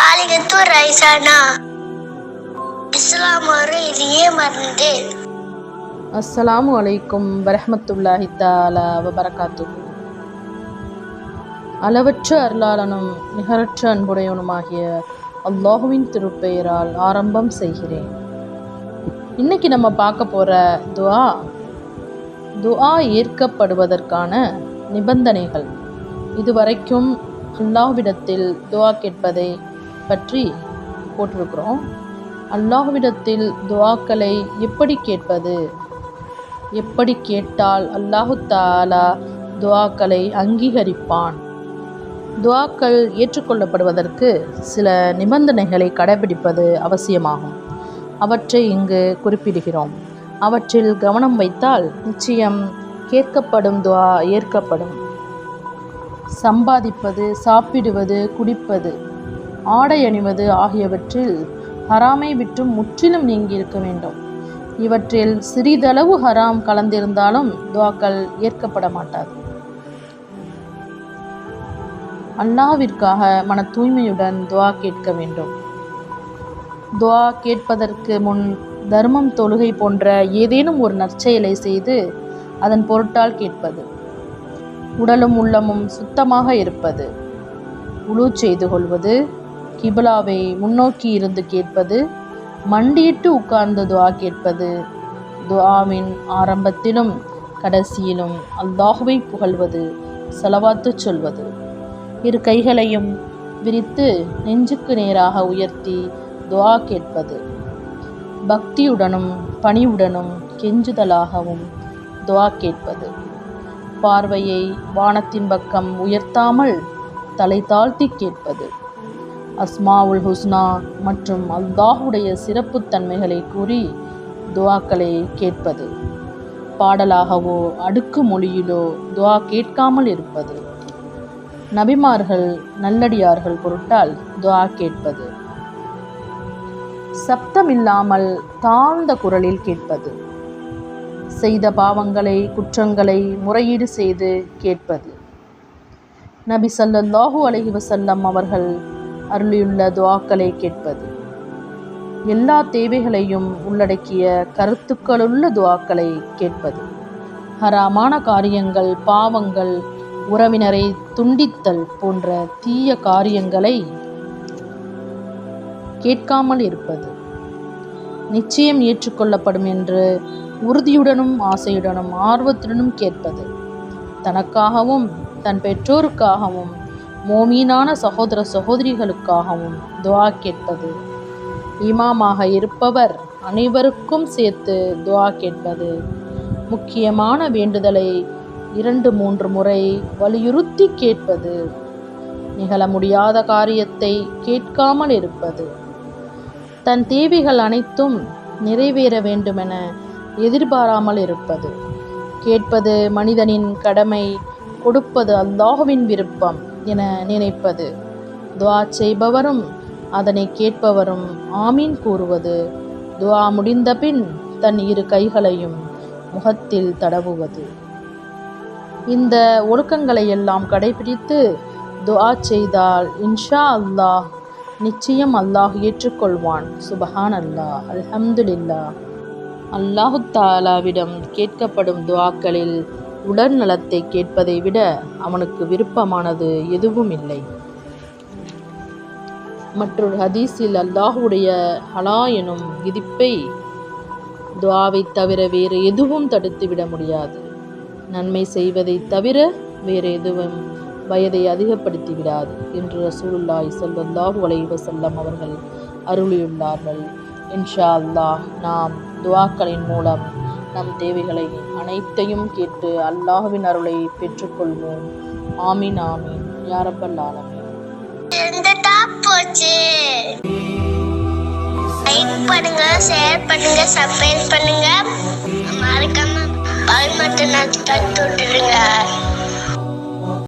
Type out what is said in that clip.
காலிகத்து ரைசானா இஸ்லாம் ஒரு இதையே மறந்தேன் அஸ்ஸலாமு அலைக்கும் வரஹமத்துல்லாஹி தாலா வபரகாத்து அளவற்ற அருளாளனும் நிகரற்ற அன்புடையவனுமாகிய அல்லாஹுவின் திருப்பெயரால் ஆரம்பம் செய்கிறேன். இன்னைக்கு நம்ம பார்க்க போகிற துஆ துஆ ஏற்கப்படுவதற்கான நிபந்தனைகள். இதுவரைக்கும் அல்லாஹ்விடத்தில் துஆ கேட்பதை பற்றி போட்டிருக்கிறோம். அல்லாஹ்விடத்தில் துவாக்களை எப்படி கேட்பது? எப்படி கேட்டால் அல்லாஹு தாலா துவாக்களை அங்கீகரிப்பான்? துவாக்கள் ஏற்றுக்கொள்ளப்படுவதற்கு சில நிபந்தனைகளை கடைபிடிப்பது அவசியமாகும். அவற்றை இங்கு குறிப்பிடுகிறோம். அவற்றில் கவனம் வைத்தால் நிச்சயம் கேட்கப்படும் துவா ஏற்கப்படும். சம்பாதிப்பது சாப்பிடுவது குடிப்பது ஆடை அணிவது ஆகியவற்றில் ஹராமை விட்டு முற்றிலும் நீங்கி இருக்க வேண்டும். இவற்றில் சிறிதளவு ஹராம் கலந்திருந்தாலும் துவாக்கள் ஏற்கப்பட மாட்டாது. அல்லாவிற்காக மன தூய்மையுடன் துவா கேட்க வேண்டும். துவா கேட்பதற்கு முன் தர்மம் தொழுகை போன்ற ஏதேனும் ஒரு நற்செயலை செய்து அதன் பொருட்டால் கேட்பது. உடலும் உள்ளமும் சுத்தமாக இருப்பது. உழு செய்து கொள்வது. கிபிலாவை முன்னோக்கி இருந்து கேட்பது மண்டியிட்டு உட்கார்ந்து துவா கேட்பது. துவாவின் ஆரம்பத்திலும் கடைசியிலும் அல்லாஹுவை புகழ்வது செலவாத்து சொல்வது. இரு கைகளையும் விரித்து நெஞ்சுக்கு நேராக உயர்த்தி துவா கேட்பது. பக்தியுடனும் பணிவுடனும் கெஞ்சுதலாகவும் துவா கேட்பது. பார்வையை வானத்தின் பக்கம் உயர்த்தாமல் தலை தாழ்த்தி கேட்பது. அஸ்மாவுல் ஹுஸ்னா மற்றும் அல்லாஹுடைய சிறப்புத்தன்மைகளை கூறி துவாக்களை கேட்பது. பாடலாகவோ அடுக்கு மொழியிலோ துவா கேட்காமல் இருப்பது. நபிமார்கள் நல்லடியார்கள் பொருட்டால் துவா கேட்பது. சப்தமில்லாமல் தாழ்ந்த குரலில் கேட்பது. செய்த பாவங்களை குற்றங்களை முறையீடு செய்து கேட்பது. நபி ஸல்லல்லாஹு அலஹி வசல்லம் அவர்கள் அருளியுள்ள துவாக்களை கேட்பது. எல்லா தேவைகளையும் உள்ளடக்கிய கருத்துக்களுள்ள துவாக்களை கேட்பது. ஹராமான காரியங்கள் பாவங்கள் உறவினரை துண்டித்தல் போன்ற தீய காரியங்களை கேட்காமல் இருப்பது. நிச்சயம் ஏற்றுக்கொள்ளப்படும் என்று உறுதியுடனும் ஆசையுடனும் ஆர்வத்துடனும் கேட்பது. தனக்காகவும் தன் பெற்றோருக்காகவும் மோமீனான சகோதர சகோதரிகளுக்காகவும் துவா கேட்பது இமாமாக இருப்பவர் அனைவருக்கும் சேர்த்து துவா கேட்பது முக்கியமான வேண்டுதலை இரண்டு மூன்று முறை வலியுறுத்தி கேட்பது. நிகழ முடியாத காரியத்தை கேட்காமல் இருப்பது. தன் தேவைகள் அனைத்தும் நிறைவேற வேண்டுமென எதிர்பாராமல் இருப்பது. கேட்பது மனிதனின் கடமை கொடுப்பது அல்லாஹுவின் விருப்பம். என நினைப்பது. துவா செய்பவரும் அதனை கேட்பவரும் ஆமீன் கூறுவது. துவா முடிந்தபின் தன் இரு கைகளையும் முகத்தில் தடவுவது. இந்த ஒழுக்கங்களை எல்லாம் கடைபிடித்து துவா செய்தால் இன்ஷா அல்லாஹ் நிச்சயம் அல்லாஹ் ஏற்றுக்கொள்வான். சுபஹான் அல்லாஹ் அல்ஹம்துலில்லா அல்லாஹு தாலாவிடம் கேட்கப்படும் துவாக்களில் உடல் நலத்தை கேட்பதை விட அவனுக்கு விருப்பமானது எதுவும் இல்லை. மற்றொரு ஹதீஸில் அல்லாஹுடைய ஹலா எனும் விதிப்பை துவாவை தவிர வேறு எதுவும் தடுத்துவிட முடியாது. நன்மை செய்வதை தவிர வேறு எதுவும் வயதை அதிகப்படுத்தி விடாது என்று ரசூலுல்லாய் ஸல்லல்லாஹு அலைஹி செல்லம் அவர்கள் அருளியுள்ளார்கள். இன்ஷா அல்லாஹ் நாம் துவாக்களின் மூலம் நம் தேவைகளை அனைத்தையும் கேட்டு அல்லாஹுவின் அருளை பெற்றுக்கொள்வோம். ஆமீன் ஆமீன். யாரப்பல் ஆலமீன். எந்த டாப் போச்சு. பண்ணுங்க ஷேர் பண்ணுங்க சப்ஸ்கிரைப் பண்ணுங்க. மறக்காம பால் மட்டும் நான் தட்டு விட்டுருங்க